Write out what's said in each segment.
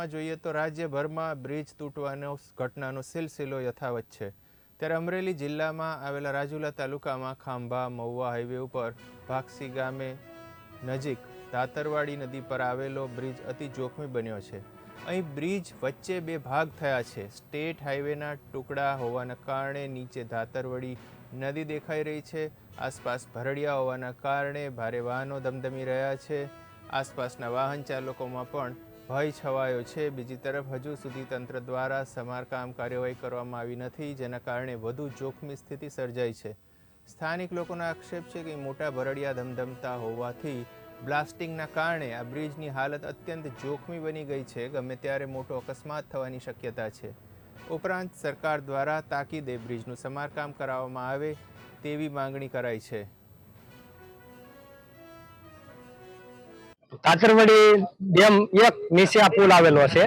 સમાચારમાં જોઈએ તો રાજ્યભરમાં બ્રિજ તૂટવાનો ઘટનાનો સિલસિલો યથાવત છે. ત્યારે અમરેલી જિલ્લામાં આવેલા રાજુલા તાલુકામાં ખાંભા, મહુવા હાઈવે ઉપર ભાગસી ગામે નજીક દાતરવાડી નદી પર આવેલો બ્રિજ અતિ જોખમી બન્યો છે. અહીં બ્રિજ વચ્ચે બે ભાગ થયા છે. સ્ટેટ હાઈવેના ટુકડા હોવાના કારણે નીચે ધાતરવડી નદી દેખાઈ રહી છે. આસપાસ ભરડિયા હોવાના કારણે ભારે વાહનો ધમધમી રહ્યા છે. આસપાસના વાહન ચાલકોમાં પણ ભય છવાયો છે. બીજી તરફ હજુ સુધી તંત્ર દ્વારા સમારકામ કાર્યવાહી કરવામાં આવી નથી, જેના કારણે વધુ જોખમી સ્થિતિ સર્જાઈ છે. સ્થાનિક લોકોનો આક્ષેપ છે કે મોટા ભરડિયા ધમધમતા હોવાથી બ્લાસ્ટિંગના કારણે આ બ્રિજની હાલત અત્યંત જોખમી બની ગઈ છે. ગમે ત્યારે મોટો અકસ્માત થવાની શક્યતા છે. ઉપરાંત સરકાર દ્વારા તાકીદે બ્રિજનું સમારકામ કરાવવામાં આવે તેવી માંગણી કરાઈ છે. તાતરવડી ડેમ એક નીચે પુલ આવેલો છે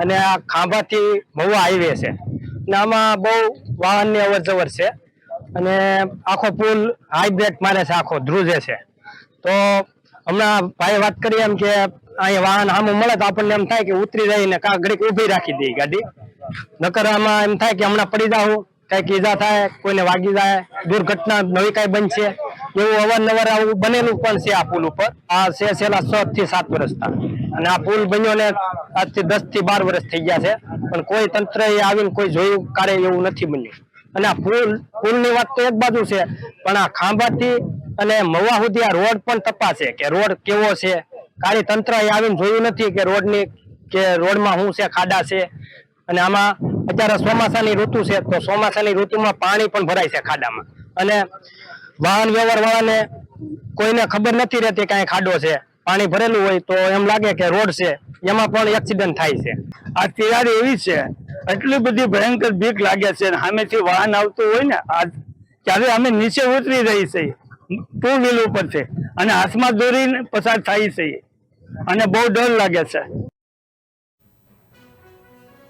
અને આ ખાંભાથી મહુવા હાઈવે છે. અને આમાં બહુ વાહનની અવર જવર છે અને આખો પુલ હાઈ બ્રેક મારે છે, આખો ધ્રુજે છે. તો હમણાં ભાઈ વાત કરી એમ કે અહીંયા વાહન આમ મળે તો આપણને એમ થાય કે ઉતરી જઈને કાં ઘડીક ઊભી રાખી દઈએ ગાડી. નકર આમાં એમ થાય કે હમણાં પડી જાઉં, કંઈક ઈજા થાય, કોઈને વાગી જાય, દુર્ઘટના નવી કઈ બનશે. એવું અવારનવાર આવું બનેલું પણ છે આ પુલ ઉપર. આ છે છેલ્લા છ થી સાત વર્ષતા અને આ પુલ બન્યો ને આજથી દસથી બાર વર્ષ થઈ ગયા છે. પણ કોઈ તંત્ર આવીને કોઈ જોયું કારે એવું નથી બન્યું. અને આ પુલ, પુલની વાત તો એક બાજુ છે, પણ આ ખાંભાથી અને મવા સુધી આ રોડ પણ તપાસે કે રોડ કેવો છે. કાળી તંત્ર આવીને જોયું નથી કે રોડની, કે રોડમાં શું છે, ખાડા છે. અને આમાં અત્યારે ચોમાસાની ઋતુ છે, તો ચોમાસાની ઋતુમાં પાણી પણ ભરાય છે ખાડામાં. અને વાહન વ્યવહાર વાળાને કોઈને ખબર નથી રહેતી કાંઈ ખાડો છે, પાણી ભરેલું હોય તો એમ લાગે કે રોડ છે, એમાં પણ એક્સિડન્ટ થાય છે. આ તૈયારી એવી છે, એટલી બધી ભયંકર બીક લાગે છે સામેથી વાહન આવતું હોય ને, આ ત્યારે અમે નીચે ઉતરી રહી છીએ ટુ વ્હીલ ઉપર છે, અને હાથમાં દોરીને પસાર થાય છે, અને બહુ ડર લાગે છે.